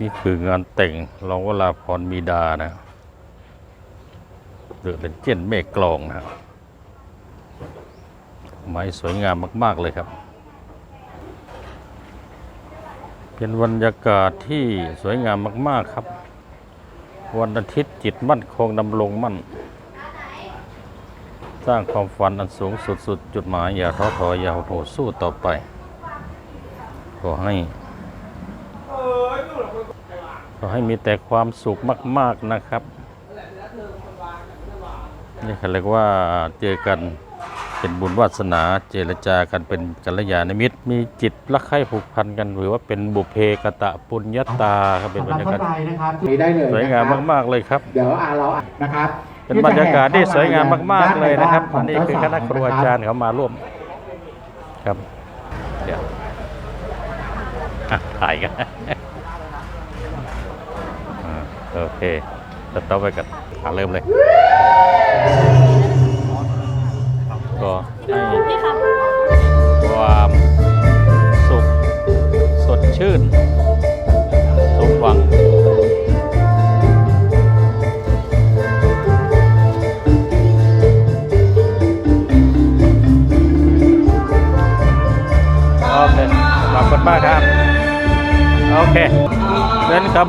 นี่คืองานแต่งรองวราพรมีดานะเดือดเป็นเจนเมฆกลองนะไม้สวยงามมาก ๆ เลยครับ เป็นบรรยากาศที่สวยงามมาก ๆ ครับ วันอาทิตย์จิตมั่นคงดำรงมั่น สร้างความฝันอันสูงสุดสุดจุดหมาย อย่าท้อถอยอย่าหดหู่สู้ต่อไป ขอให้ ขอให้มีแต่ความสุขมาก ๆนะครับ นี่เขาเรียกว่าเจอกันเป็นบุญวาสนาเจรจากันเป็นกัลยาณมิตร มีจิตรักใคร่ผูกพันกันหรือว่าเป็นบุพเพกตะปุญญาตาครับเป็นบรรยากาศเข้าใจนะครับมีได้เลยสวยงามนะครับมาก ๆ เลยครับ เดี๋ยวอ่าเรานะครับเป็นบรรยากาศที่สวยงามมาก ๆ เลยนะครับด้อันนี้คือคณะครูอาจารย์เขามาร่วมครับ เดี๋ยวอะถ่ายกันอ่า โอเคจะต่อไปกันอะเริ่มเลย ก็ให้นี่ครับความสุขสดชื่นสมหวัง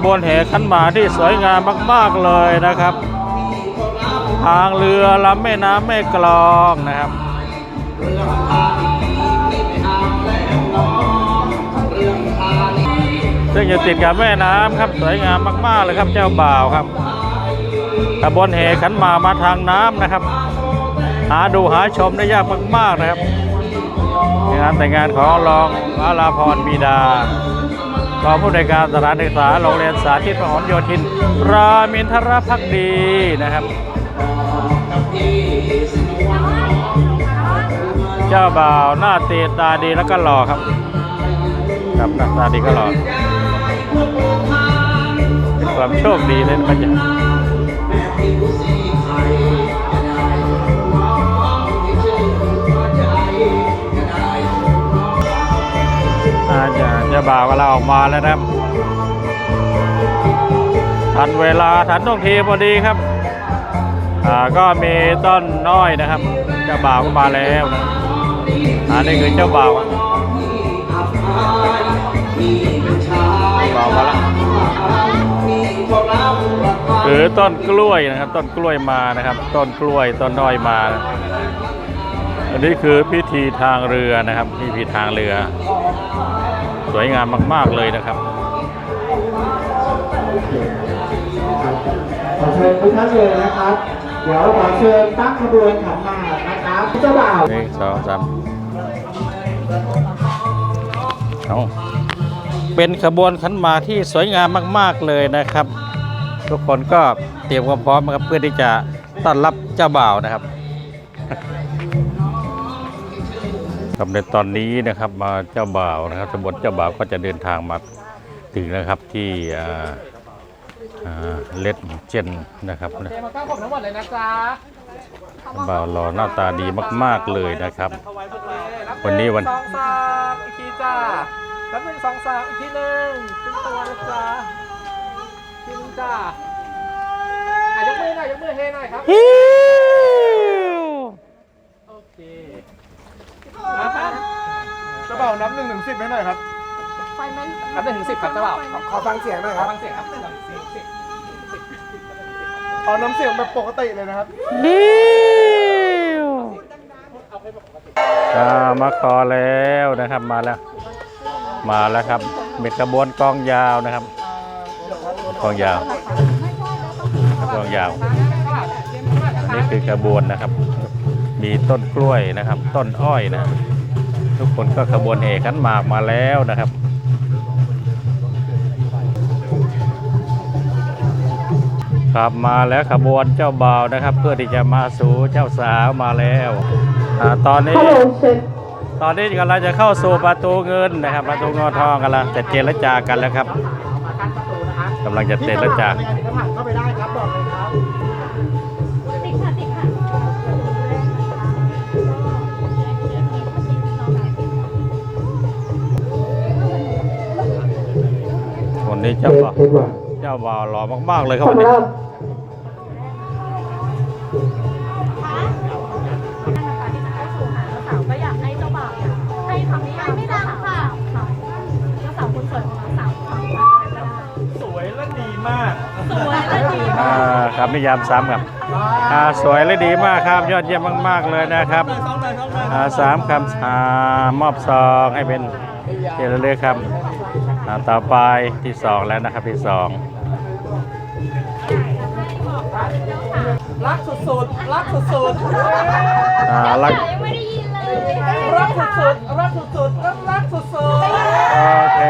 บวนแห่ขันหมาที่สวยงามมาก ๆ เลยนะครับ ทางเรือลำแม่น้ำแม่กลองนะครับซึ่งอยู่ติดกับแม่น้ำครับสวยงามมาก ๆ เลยครับเจ้าบ่าวครับขบวนแห่ขันหมามาทางน้ำนะครับ หาดูหาชมได้ยากมาก ๆ นะครับงานแต่งงานของรองอาลาพรบีดา รองผู้ในวยการสถานศึกษาโรงเรียนสาธิตพหลโยธิน รามินทรพักดีนะครับ เจ้าบ่าวหน้าตีตาดีแล้วก็หล่อครับครับหน้าตาดีก็หล่อความโชคดีเลยนะมันจะ จะเจ้าบ่าวก็เราออกมาแล้วนะครับ ทันเวลาทันท่วงทีพอดีครับ อ่าก็มีต้นน้อยนะครับ เจ้าบ่าวก็มาแล้วนะอันนี้คือเจ้าบ่าวบ่าวมาแล้วคือต้นกล้วยนะครับ ต้นกล้วยมานะครับ ต้นกล้วยต้นน้อยมานะอันนี้คือพิธีทางเรือนะครับพิธีทางเรือ สวยงามมาก ๆ เลยนะครับขอเชิญทุกท่านเลยนะครับ เดี๋ยวขอเชิญตั้งขบวนขันหมากนะครับเจ้าบ่าวหนึ่งสองสามเอาเป็นขบวนขันหมากที่สวยงามมาก ๆเลยนะครับ ทุกคนก็เตรียมความพร้อมนะครับเพื่อที่จะต้อนรับเจ้าบ่าวนะครับ ครับในตอนนี้นะครับมาเจ้าบ่าวนะครับสมบทเจ้าบ่าวก็จะเดินทางมาถึงนะครับที่อ่าอ่าเลดเจนนะครับเทมาเก้าผมทั้งหมดเลยนะจ๊ะบ่าวรอหน้าตาดีมาก ๆเลยนะครับ วันนี้วันสองสามอีกทีจ้าแล้วหนึ่งสองสามอีกทีหนึ่งขึ้นตัวนะจ๊ะทีหนึงจ้าอะยกมือหน่อยยกมือเฮหน่อยครับ โอเคนะครับ กระเป๋านั บหนึ่งถึงสิบให้หน่อยครับ ไฟมันนับหนึ่งถึงสิบครับเจ้าบ่าว ขอขอฟังเสียงหน่อยขคอรับ ฟังเสียงครับหนึ่งถึงสิบสิบเอาน้ำเสียงแบบปกติเลยนะครับอ่ามาขอแล้วนะครับมาแล้ว มาแล้วครับเป็นกระบวนกองยาวนะครับกองยาวกองยาว อันนี้คือกระบวนนะครับ มีต้นกล้วยนะครับ ต้นอ้อยนะ ทุกคนก็ขบวนแห่ขันหมากมาแล้วนะครับครับมาแล้วขบวนเจ้าบ่าวนะครับ เพื่อที่จะมาสู่เจ้าสาวมาแล้วอาตอนนี้ตอนนี้กำลังจะเข้าสู่ประตูเงินนะครับ ประตูเงินทองกำลังจะเจรจากันแล้วครับมากั้นประตูนะคะกำลังจะเจรจายังไงก็ผ่านเข้าไปได้ครับบอกเลยครับ นนี้เทเจ้าสบ่าวเทสวันเจ้าบ่าวหล่อมากๆเลยครับวันนี้เริ่มนะคะที่จะเข้าสู่หาเจ้าสาวก็อยากให้เจ้าบ่าวเนี่ยให้คำนิยามเจ้าสาวค่ะค่ะเจ้าสาวคนสวยของเราสาวสาวอะไรก็ได้สวยและดีมากสวยและดีอ่าครับนิยามซ้ำครับอ่าสวยและดีมากครับ ยอดเยี่ยมมาก ๆ เลยนะครับอ่าสามคำอ่ามอบซองให้เป็นเจริญเลยครับอ่า ต่อไปที่สองแล้วนะครับที่สองรักสุดๆ รักสุดอ่ารักยังไม่ได้ยินเลยๆรักสุดๆ รักสุดๆรักรักสุดโอเค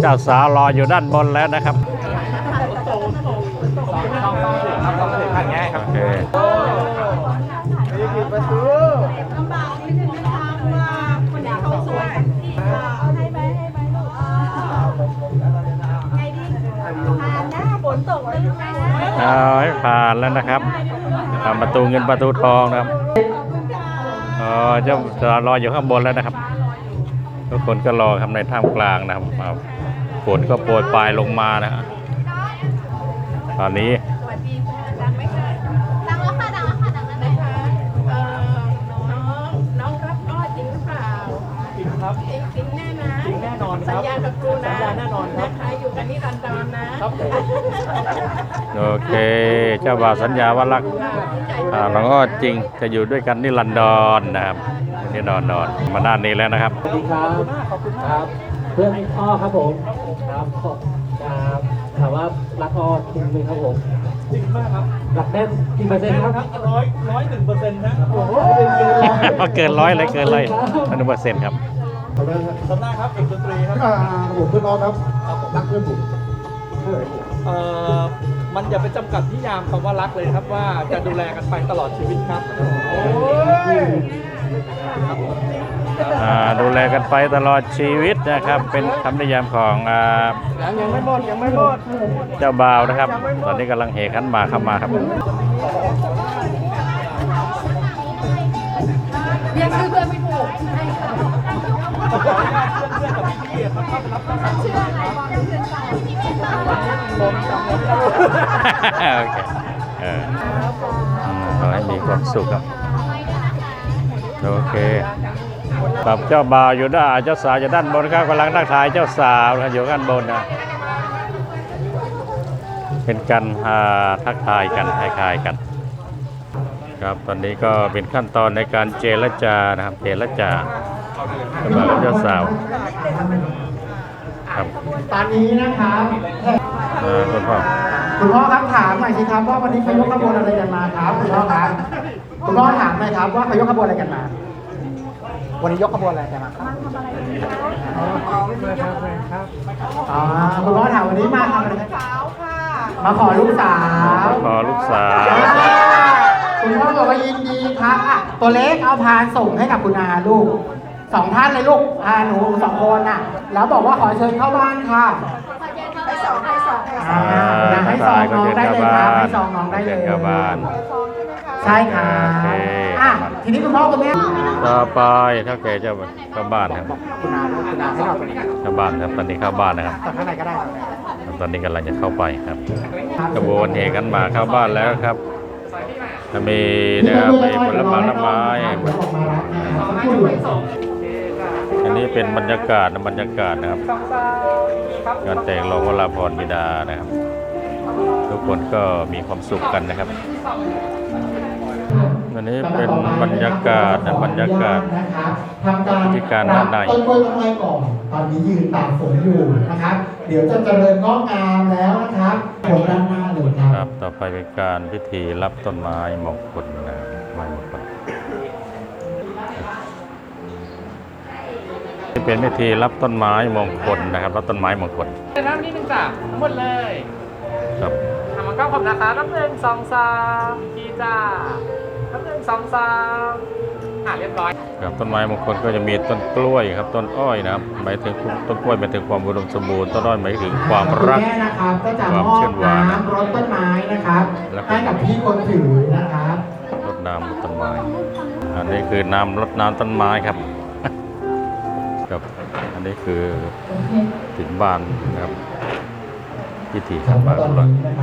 เจ้าสาวรออยู่ด้านบนแล้วนะครับานแล้วนะครับทำประตูเงินประตูทองนะครับอ๋อเจ้าจะรออยู่ข้างบนแล้วนะครับ ทุกคนก็รอครับในท่ามกลางนะครับฝนก็โปรยปลายลงมานะฮะตอนนี้ สัรัญบญากับกูนะสัญญาแน่นอนครับนะคะอยู่กันนี่รันดอนนะครับผมโอเค เจ้าบ่าวสัญญาว่ารักอ่าน้องอ้อจริงจะอยู่ด้วยกันนี่ลันดอนนะครับนี่ดอนดอนมาด้านนี้แล้วนะครับ สวัสดีครับขอบคุณมากครับ เพื่อนอ้อครับผม ครับขอบครับถามว่ารักอ้อจริงไหมครับผม จริงมากครับรักแน่นกี่เปอร์เซ็นต์ครับ ร้อยร้อยหนึ่งเปอร์เซ็นต์นะ โอ้โหเป็นเกินร้อยเกินร้อยเลยเกินเลยอนุเปอร์เซ็นต์ครับ ทำได้ครับเอกดนตรีครับอ่าผมเพื่อนน้องครับรักเพื่อนผมเอ่อมันอย่าไปจำกัดนิยามคำว่ารักเลยครับว่าจะดูแลกันไปตลอดชีวิตครับอ่าดูแลกันไปตลอดชีวิตนะครับ เป็นคำนิยามของอ่ายังยังไม่หมดยังไม่หมดเจ้าบ่าวนะครับ ตอนนี้กำลังเฮขันหมากเข้ามาครับเรียกชื่อเพื่อนไม่ถูก โอเคเอออืมขอให้มีความสุขครับโอเคกับเจ้าบ่าวอยู่ด้านเจ้าสาวอยู่ด้านบนครับกำลังทักทายเจ้าสาวอยู่ด้านบนนะเป็นการทักทายกันทักทายกัน ครับตอนนี้ก็เป็นขั้นตอนในการเจรจานะครับเจรจา เจ้าบ่าวกับเจ้าสาวครับตอนนี้นะครับเออคุณพ่อคุณพ่อครับถามหน่อยสิครับว่าวันนี้เขายกขบวนอะไรกันมาครับคุณพ่อครับคุณพ่อถามหน่อยครับว่าเขายกขบวนอะไรกันมา วันนี้ยกขบวนอะไรกันมาครับอ๋อคุณพ่อถามวันนี้มาทำอะไรกันมาขอลูกสาว ขอลูกสาว คุณพ่อบอกว่ายินดีครับอะตัวเล็กเอาพานส่งให้กับคุณอาลูก สองท่านเลยลูกอาหนูสองคนน่ะ แล้วบอกว่าขอเชิญเข้าบ้านค่ะไปสองไปสองไปสองอ่านะให้ซองน้องได้เลยครับให้ซองน้องได้เลยเชิญเข้าบ้านใช่ค่ะโอเคอะทีนี้คุณพ่อคุณแม่ต่อไปเท่าแก่เจ้าเข้าบ้านครับคุณอาลูกคุณอาให้เราเข้าบ้านครับตอนนี้เข้าบ้านนะครับต่อข้างในก็ได้ครับตอนนี้กำลังจะเข้าไปครับกระบวนเหกันมาเข้าบ้านแล้วครับจะมีนะครับมีผลไม้น้ำไม้ นะครับสักครู่เดียวอันนี้เป็นบรรยากาศนะบรรยากาศนะครับสองสามครับการแต่งรองวราพรบิดานะครับ ทุกคนก็มีความสุขกันนะครับอันนี้เป็นบรรยากาศนะบรรยากาศนะครับทำการที่การด้านในต้นกล้วยต้นไม้ก่อนตอนนี้ยืนตากฝนอยู่นะครับ เดี๋ยวจะเจริญงอกงามแล้วนะครับผมด้านหน้าเลยคครัรับบต่อไปเป็นการพิธีรับต้นไม้มงคลนะไม้ม นี่เป็นพิธีรับต้นไม้มงคลนะครับรับต้นไม้มงคลเดี๋ยวน้ำนิดนึงจ้ะทั้งหมดเลยครับทำมันก็ขอบนะคะน้ำหนึ่งสองสามทีจ้าน้ำหนึ่งสองสามอะเรียบร้อยครับต้นไม้มงคลก็จะมีต้นกล้วยครับต้นอ้อยนะครับหมายถึงต้นกล้วยหมายถึงความอุดมสมบูรณ์ต้นอ้อยหมายถึงความรักณแม่นะครับก็จะความมอชื่บนหวานน้ำรดต้นไม้นะครับแล้วก็ให้กับพี่คนถือนะครับรดน้ำรดต้นไม้อันนี้คือน้ำรดน้ำต้นไม้ครับ ครับ อันนี้คือถึงบ้านนะครับพิธีครัทำบบ้านตอนของเรานี้นะครับ